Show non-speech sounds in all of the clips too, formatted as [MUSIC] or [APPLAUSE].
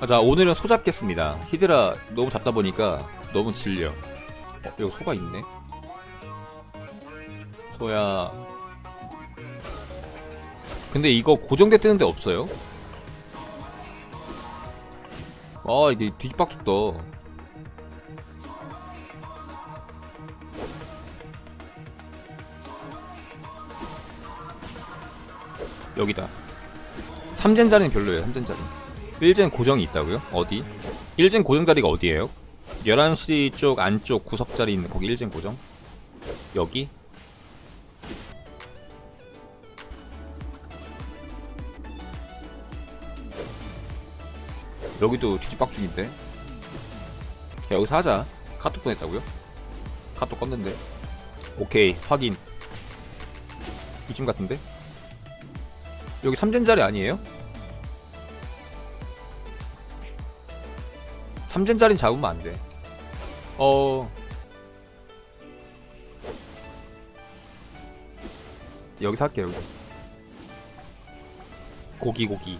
아, 자 오늘은 소 잡겠습니다. 히드라 너무 잡다 보니까 너무 질려. 어, 여기 소가 있네? 소야. 근데 이거 고정돼 뜨는데 없어요? 아 이게 뒤집박죽다 여기다. 3젠 자리는 별로예요 3젠 자리 1젠 고정이 있다고요? 어디? 1젠 고정 자리가 어디예요? 11시 쪽 안쪽 구석 자리 있는 거기 1젠 고정? 여기? 여기도 뒤집박죽인데 야, 여기서 하자 카톡 보냈다고요? 카톡 껐는데 오케이 확인 이쯤 같은데? 여기 3젠 자리 아니에요? 3젠 자리는 잡으면 안 돼. 어. 여기서 할게요, 여기서. 고기, 고기.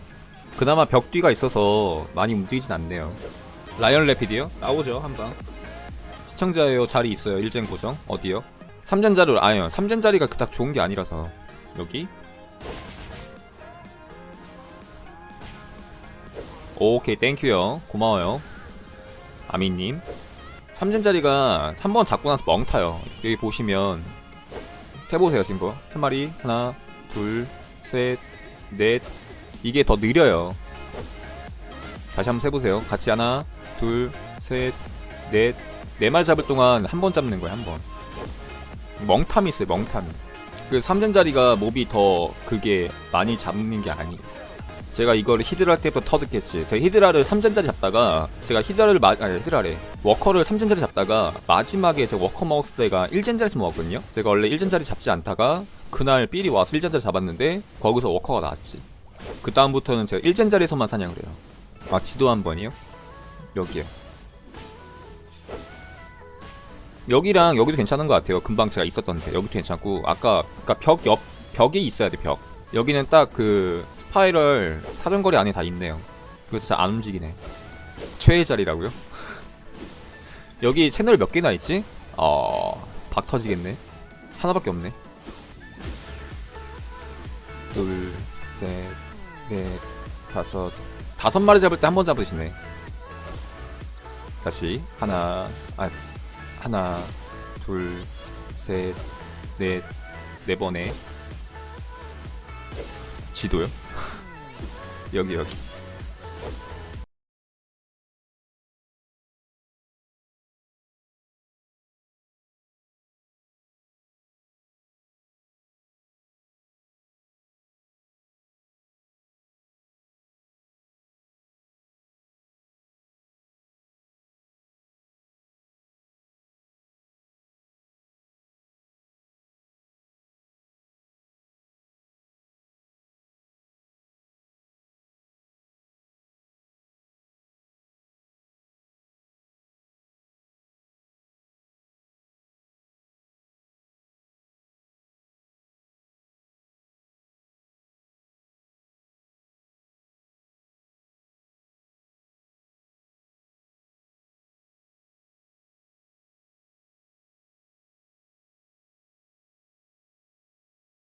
그나마 벽 뒤가 있어서 많이 움직이진 않네요. 라이언 레피드요? 나오죠, 한 방. 시청자예요, 자리 있어요, 일젠 고정. 어디요? 3젠 자리로, 아니요. 3젠 자리가 그닥 좋은 게 아니라서. 여기? 오케이, 땡큐요. 고마워요. 아미님. 3젠짜리가 3번 잡고 나서 멍타요. 여기 보시면, 세보세요, 지금 뭐. 3마리. 하나, 둘, 셋, 넷. 이게 더 느려요. 다시 한번 세보세요. 같이 하나, 둘, 셋, 넷. 네 마리 잡을 동안 한 번 잡는 거예요, 한 번. 멍탐이 있어요, 멍탐이. 그 3젠짜리가 몹이 더 그게 많이 잡는 게 아니에요. 제가 이거를 히드라 할 때부터 터득했지. 제가 히드라를 3젠짜리 잡다가 제가 히드라를 마, 아니 히드라래 워커를 3젠짜리 잡다가 마지막에 제가 워커 먹었을 때가 1젠짜리에서 먹었거든요. 제가 원래 1젠짜리 잡지 않다가 그날 삘이 와서 1젠짜리 잡았는데 거기서 워커가 나왔지. 그 다음부터는 제가 1젠짜리에서만 사냥을 해요. 아 지도 한 번이요? 여기요. 여기랑 여기도 괜찮은 것 같아요. 금방 제가 있었던데 여기도 괜찮고 아까 그러니까 벽 옆 벽에 있어야 돼 벽. 여기는 딱 그 스파이럴 사정거리 안에 다 있네요. 그래서 잘 안 움직이네. 최애 자리라고요? [LAUGHS] 여기 채널 몇 개나 있지? 어, 박 터지겠네. 하나밖에 없네. 둘, 셋, 넷, 다섯, 다섯 마리 잡을 때 한 번 잡으시네. 다시 하나, 아, 하나, 둘, 셋, 넷, 네 번에 지도요? [LAUGHS] 여기 여기